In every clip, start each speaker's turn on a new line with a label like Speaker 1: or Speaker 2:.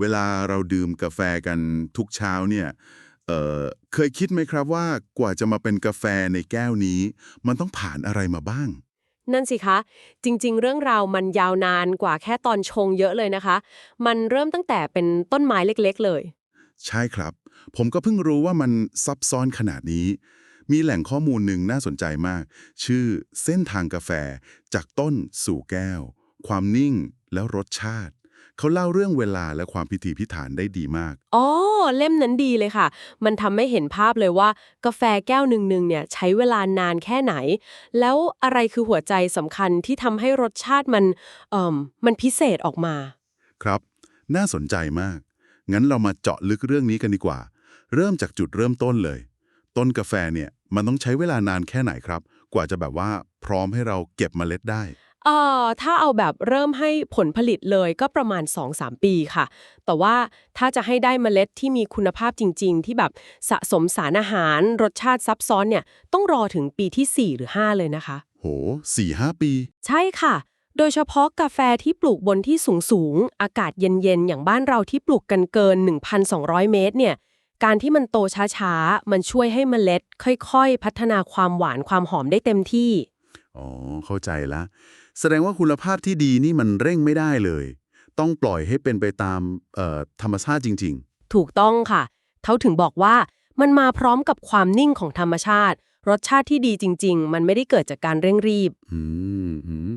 Speaker 1: เวลาเราดื่มกาแฟกันทุกเช้าเนี่ยเอ่อเคยคิดไหมครับว่ากว่าจะมาเป็นกาแฟในแก้วนี้ มันต้องผ่านอะไรมาบ้าง
Speaker 2: นั่นสิคะ จริง ๆ เรื่องราวมันยาวนานกว่าแค่ตอนชงเยอะเลยนะคะ มันเริ่มตั้งแต่เป็นต้นไม้เล็ก ๆ เลย
Speaker 1: ใช่ครับ ผมก็เพิ่งรู้ว่ามันซับซ้อนขนาดนี้ มีแหล่งข้อมูลหนึ่งน่าสนใจมาก ชื่อเส้นทางกาแฟจากต้นสู่แก้ว ความนิ่งแล้วรสชาติ เขาเล่าเรื่องเวลาและความพิถีพิถันได้ดีมาก
Speaker 2: อ๋อ เล่มนั้นดีเลยค่ะ มันทำให้เห็นภาพเลยว่า กาแฟแก้วหนึ่งๆเนี่ยใช้เวลานานแค่ไหน แล้วอะไรคือหัวใจสำคัญที่ทำให้รสชาติมันเอ่มมันพิเศษออกมา
Speaker 1: ครับ น่าสนใจมาก งั้นเรามาเจาะลึกเรื่องนี้กันดีกว่า เริ่มจากจุดเริ่มต้นเลย ต้นกาแฟเนี่ยมันต้องใช้เวลานานแค่ไหนครับ กว่าจะแบบว่าพร้อมให้เราเก็บเมล็ดได้
Speaker 2: เอ่อถ้าเอาแบบเริ่มให้ผลผลิตเลยก็ประมาณ 2-3 ปีค่ะ แต่ว่าถ้าจะให้ได้เมล็ดที่มีคุณภาพจริง ๆ ที่แบบสะสมสารอาหารรสชาติซับซ้อนเนี่ยต้องรอถึงปีที่ 4 หรือ 5 เลยนะคะ
Speaker 1: โหสี่ห้าปี
Speaker 2: ใช่ค่ะ โดยเฉพาะกาแฟที่ปลูกบนที่สูงสูงๆอากาศเย็น ๆ อย่างบ้านเราที่ปลูกกันเกิน 1,200 เมตรเนี่ย การที่มันโตช้า ๆ มันช่วยให้เมล็ด ค่อย ๆ พัฒนาความหวานความหอมได้เต็มที่
Speaker 1: อ๋อ เข้าใจละ แสดงว่าคุณภาพที่ดีนี่มันเร่งไม่ได้เลย ต้องปล่อยให้เป็นไปตามเอ่อธรรมชาติจริง
Speaker 2: ถูกต้องค่ะเขาถึงบอกว่ามันมาพร้อมกับความนิ่งของธรรมชาติ รสชาติที่ดีจริง ๆ มันไม่ได้เกิดจากการเร่งรีบ
Speaker 1: ๆอืมอืม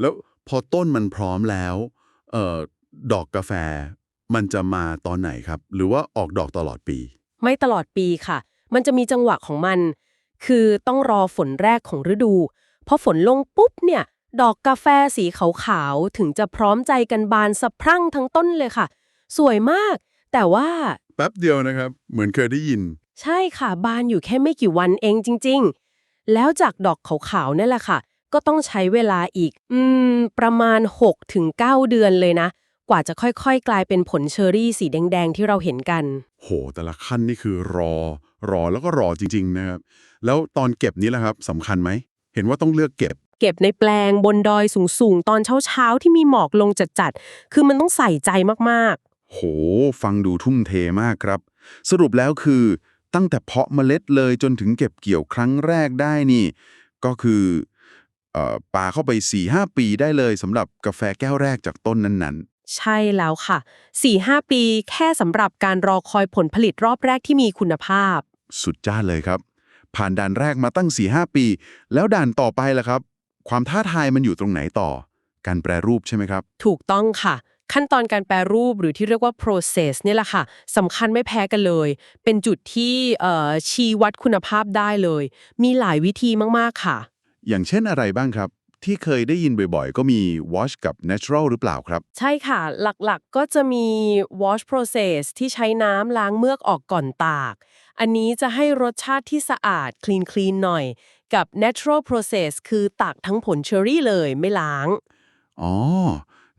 Speaker 1: แล้วพอต้นมันพร้อมแล้วเอ่อดอกกาแฟมันจะมาตอนไหนครับ หรือว่าออกดอกตลอดปี
Speaker 2: ไม่ตลอดปีค่ะ มันจะมีจังหวะของมัน คือต้องรอฝนแรกของฤดูพอฝนลงปุ๊บเนี่ย ดอกกาแฟสีขาวๆ ถึงจะพร้อมใจกันบานสะพรั่งทั้งต้นเลยค่ะ สวยมาก แต่ว่า
Speaker 1: แป๊บเดียวนะครับ เหมือนเคยได้ยิน
Speaker 2: ใช่ค่ะ บานอยู่แค่ไม่กี่วันเองจริง ๆ แล้วจากดอกขาวๆนั่นแหละค่ะ ก็ต้องใช้เวลาอีก อืม ประมาณ 6-9 เดือนเลยนะ กว่าจะค่อยๆ กลายเป็นผลเชอรี่สีแดง ๆ ที่เราเห็นกัน
Speaker 1: โห แต่ละขั้นนี่คือรอ รอแล้วก็รอจริง ๆ นะครับ แล้วตอนเก็บนี้แหละครับสำคัญไหม เห็นว่าต้องเลือกเก็บ
Speaker 2: เก็บในแปลงบนดอยสูงๆ ตอนเช้าๆ ที่มีหมอกลงจัดๆ คือมันต้องใส่ใจมาก
Speaker 1: โห ฟังดูทุ่มเทมากครับ สรุปแล้วคือตั้งแต่เพาะเมล็ดเลยจนถึงเก็บเกี่ยวครั้งแรกได้นี่ ก็คือเอ่อปาเข้าไป 4-5 ปีได้เลยสำหรับกาแฟแก้วแรกจากต้นนั้น
Speaker 2: ๆใช่แล้วค่ะ 4-5 ปีแค่สำหรับการรอคอยผลผลิตรอบแรกที่มีคุณภาพ
Speaker 1: ๆสุดจ้าเลยครับ ผ่านด่านแรกมาตั้ง 4-5 ปี แล้วด่านต่อไปล่ะครับ ความท้าทายมันอยู่ตรงไหนต่อ การแปรรูปใช่ไหมครับ
Speaker 2: ถูกต้องค่ะ ขั้นตอนการแปรรูปหรือที่เรียกว่า process เนี่ยแหละค่ะสำคัญไม่แพ้กันเลย เป็นจุดที่เอ่อชี้วัดคุณภาพได้เลย มีหลายวิธีมากๆค่ะ
Speaker 1: อย่างเช่นอะไรบ้างครับที่เคยได้ยินบ่อยๆ ก็มี wash กับ natural หรือเปล่าครับ
Speaker 2: ใช่ค่ะ หลักๆก็จะมี wash process ที่ใช้น้ำล้างเมือกออกก่อนตาก อันนี้จะให้รสชาติที่สะอาด clean clean หน่อย กับ natural process คือตากทั้งผลเชอรี่เลยไม่ล้าง
Speaker 1: อ๋อ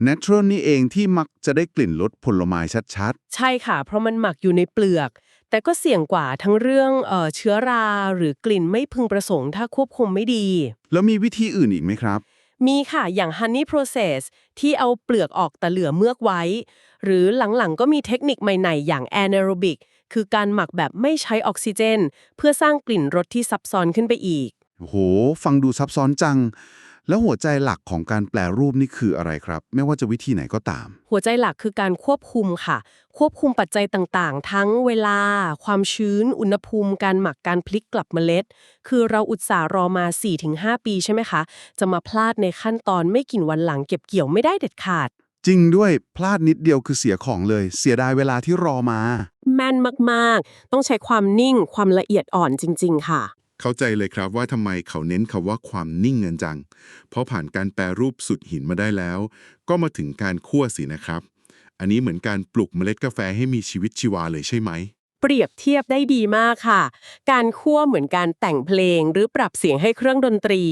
Speaker 1: natural นี่เองที่มักจะได้กลิ่นรสผลไม้ชัด
Speaker 2: ใช่ค่ะ เพราะมันหมักอยู่ในเปลือก แต่ก็เสี่ยงกว่าทั้งเรื่องเออเชื้อราหรือกลิ่นไม่พึงประสงค์ถ้าควบคุมไม่ดี
Speaker 1: ๆ แล้วมีวิธีอื่นอีกไหมครับ
Speaker 2: มีค่ะ อย่าง honey process ที่เอาเปลือกออกแต่เหลือเมือกไว้ หรือหลังๆ ก็มีเทคนิคใหม่ๆ อย่าง anaerobic คือการหมักแบบไม่ใช้ออกซิเจน เพื่อสร้างกลิ่นรสที่ซับซ้อนขึ้นไปอีก
Speaker 1: โอ้ โห ฟังดูซับซ้อนจัง แล้วหัวใจหลักของการแปลรูปนี่คืออะไรครับ ไม่ว่าจะวิธีไหนก็ตาม
Speaker 2: หัวใจหลักคือการควบคุมค่ะ ควบคุมปัจจัยต่างๆ ทั้งเวลา ความชื้น อุณหภูมิ การหมัก การพลิกกลับเมล็ด คือเราอุตส่าห์รอมา 4-5 ปีใช่ไหมคะ จะมาพลาดในขั้นตอนไม่กี่วันหลังเก็บเกี่ยวไม่ได้เด็ดขาด
Speaker 1: จริงด้วยพลาดนิดเดียวคือเสียของเลย เสียดายเวลาที่รอมา
Speaker 2: แม่นมาก ๆ ต้องใช้ความนิ่งความละเอียดอ่อนจริง ๆ ค่ะ
Speaker 1: เข้าใจเลยครับว่าทำไมเขาเน้นคำว่าความนิ่งเงินจัง เพราะผ่านการแปรรูปสุดหินมาได้แล้ว ก็มาถึงการคั่วสินะครับ อันนี้เหมือนการปลุกเมล็ดกาแฟให้มีชีวิตชีวาเลยใช่ไหม
Speaker 2: เปรียบเทียบได้ดีมากค่ะ การคั่วเหมือนการแต่งเพลงหรือปรับเสียงให้เครื่องดนตรี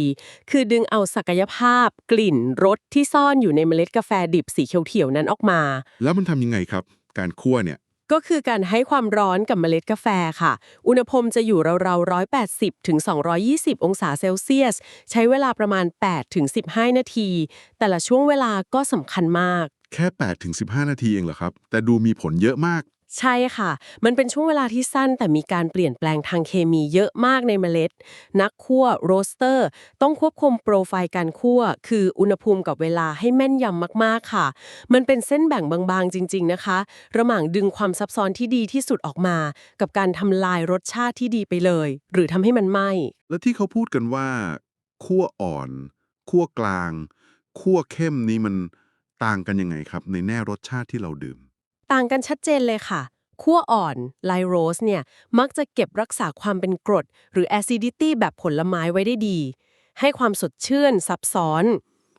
Speaker 2: คือดึงเอาศักยภาพ กลิ่นรสที่ซ่อนอยู่ในเมล็ดกาแฟดิบสีเขียวๆนั้นออกมา
Speaker 1: แล้วมันทำยังไงครับ การคั่วเนี่ย
Speaker 2: ก็คือการให้ความร้อนกับเมล็ดกาแฟค่ะ อุณหภูมิจะอยู่ราวๆ 180ถึง220 องศาเซลเซียส ใช้เวลาประมาณ 8 ถึง 15 นาที แต่ละช่วงเวลาก็สำคัญมาก
Speaker 1: แค่ 8 ถึง 15 นาทีเองเหรอครับ แต่ดูมีผลเยอะมาก
Speaker 2: ใช่ค่ะ มันเป็นช่วงเวลาที่สั้นแต่มีการเปลี่ยนแปลงทางเคมีเยอะมากในเมล็ด นักคั่วโรสเตอร์ ต้องควบคุมโปรไฟล์การคั่ว คืออุณหภูมิกับเวลาให้แม่นยำมากๆค่ะ มันเป็นเส้นแบ่งบางๆจริง ๆนะคะ ระหว่างดึงความซับซ้อนที่ดีที่สุดออกมา กับการทำลายรสชาติที่ดีไปเลย หรือทำให้มันไหม้
Speaker 1: แล้วที่เขาพูดกันว่าคั่วอ่อนคั่วกลางคั่วเข้มนี้มันต่างกันยังไงครับ ในแน่รสชาติที่เราดื่ม
Speaker 2: ต่างกันชัดเจนเลยค่ะขั้วอ่อนไลโรสเนี่ยมักจะเก็บรักษาความเป็นกรด หรือ acidity แบบผลไม้ไว้ได้ดี ให้ความสดชื่น ซับซ้อน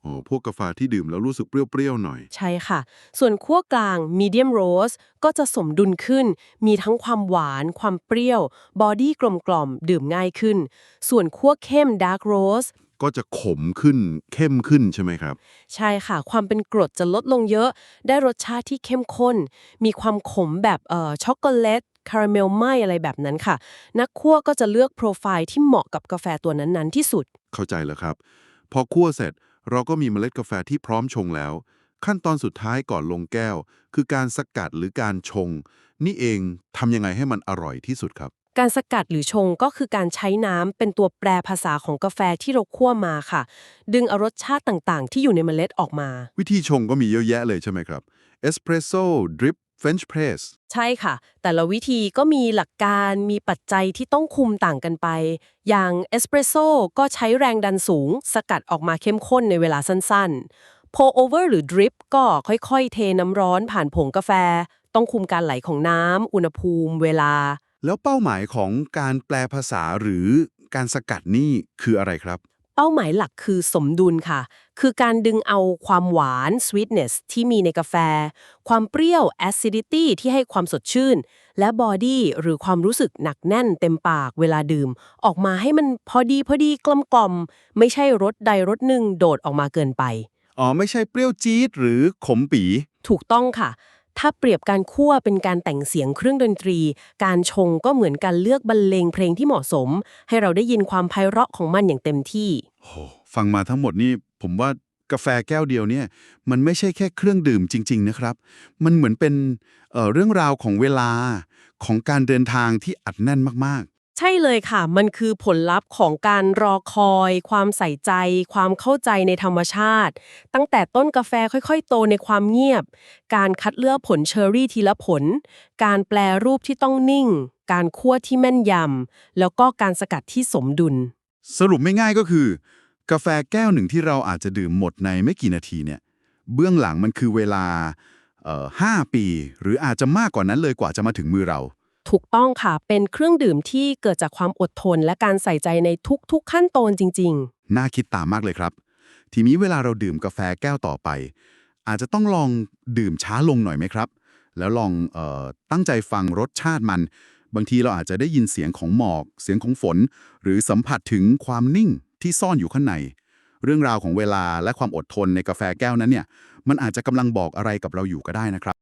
Speaker 1: โอ้พวกกาแฟที่ดื่มแล้วรู้สึกเปรี้ยวๆหน่อย
Speaker 2: ใช่ค่ะ ส่วนขั้วกลาง medium roast ก็จะสมดุลขึ้น มีทั้งความหวาน ความเปรี้ยว บอดี้กลมๆ ดื่มง่ายขึ้น ส่วนขั้วเข้ม dark roast
Speaker 1: ก็ จะขมขึ้นเข้มขึ้นใช่ไหมครับ
Speaker 2: ใช่ค่ะ ความเป็นกรดจะลดลงเยอะ ได้รสชาติที่เข้มข้น มีความขมแบบเอ่อช็อกโกแลตคาราเมลไหมอะไรแบบนั้นค่ะ นักคั่วก็จะเลือกโปรไฟล์ที่เหมาะกับกาแฟตัวนั้นๆ ที่สุด
Speaker 1: เข้าใจแล้วครับ พอคั่วเสร็จเราก็มีเมล็ดกาแฟที่พร้อมชงแล้ว ขั้นตอนสุดท้ายก่อนลงแก้ว คือการสกัดหรือการชง นี่เองทำยังไงให้มันอร่อยที่สุดครับ
Speaker 2: การสกัดหรือชงก็คือการใช้น้ำเป็นตัวแปรภาษาของกาแฟที่เราคั่วมาค่ะ ดึงเอารสชาติต่างๆ ที่อยู่ในเมล็ดออกมา
Speaker 1: วิธีชงก็มีเยอะแยะเลยใช่ไหมครับเอสเปรสโซ่ดริปเฟนช์เพรส
Speaker 2: ใช่ค่ะ แต่ละวิธีก็มีหลักการมีปัจจัยที่ต้องคุมต่างกันไป อย่างเอสเปรสโซ่ก็ใช้แรงดันสูง สกัดออกมาเข้มข้นในเวลาสั้นๆ pour over หรือ drip ก็ค่อยๆ เทน้ำร้อนผ่านผงกาแฟ ต้องคุมการไหลของน้ำอุณหภูมิ เวลา
Speaker 1: แล้วเป้าหมายของการแปลภาษาหรือการสกัดนี่คืออะไรครับ
Speaker 2: เป้าหมายหลักคือสมดุลค่ะ คือการดึงเอาความหวาน sweetness ที่มีในกาแฟ ความเปรี้ยว acidity ที่ให้ความสดชื่น และ body หรือความรู้สึกหนักแน่นเต็มปากเวลาดื่ม ออกมาให้มันพอดีพอดีกลมกล่อมๆไม่ใช่รสใดรสหนึ่งโดดออกมาเกินไป
Speaker 1: อ๋อ ไม่ใช่เปรี้ยวจี๊ดหรือขมปี
Speaker 2: ถูกต้องค่ะ ถ้าเปรียบการคั่วเป็นการแต่งเสียงเครื่องดนตรี การชงก็เหมือนการเลือกบรรเลงเพลงที่เหมาะสม ให้เราได้ยินความไพเราะของมันอย่างเต็มที่
Speaker 1: โอ้ฟังมาทั้งหมดนี่ผมว่ากาแฟแก้วเดียวเนี่ย มันไม่ใช่แค่เครื่องดื่มจริง ๆ นะครับ มันเหมือนเป็นเอ่อเรื่องราวของเวลาของการเดินทางที่อัดแน่นมาก
Speaker 2: ใช่เลยค่ะ มันคือผลลัพธ์ของการรอคอย ความใส่ใจ ความเข้าใจในธรรมชาติ ตั้งแต่ต้นกาแฟค่อยๆ โตในความเงียบ การคัดเลือกผลเชอร์รี่ทีละผล การแปลรูปที่ต้องนิ่ง การคั่วที่แม่นยำ แล้วก็การสกัดที่สมดุล
Speaker 1: สรุปไม่ง่ายก็คือ กาแฟแก้วหนึ่งที่เราอาจจะดื่มหมดในไม่กี่นาทีเนี่ยเบื้องหลังมันคือเวลาเอ่อห้าปี หรืออาจจะมากกว่านั้นเลยกว่าจะมาถึงมือเรา
Speaker 2: ถูกต้องค่ะ เป็นเครื่องดื่มที่เกิดจากความอดทน และการใส่ใจในทุกๆขั้นตอนจริงๆ
Speaker 1: น่าคิดตามมากเลยครับ ทีนี้เวลาเราดื่มกาแฟแก้วต่อไป อาจจะต้องลองดื่มช้าลงหน่อยไหมครับ แล้วลองเออตั้งใจฟังรสชาติมัน บางทีเราอาจจะได้ยินเสียงของหมอก เสียงของฝน หรือสัมผัสถึงความนิ่งที่ซ่อนอยู่ข้างใน เรื่องราวของเวลาและความอดทนในกาแฟแก้วนั้นเนี่ย มันอาจจะกำลังบอกอะไรกับเราอยู่ก็ได้นะครับ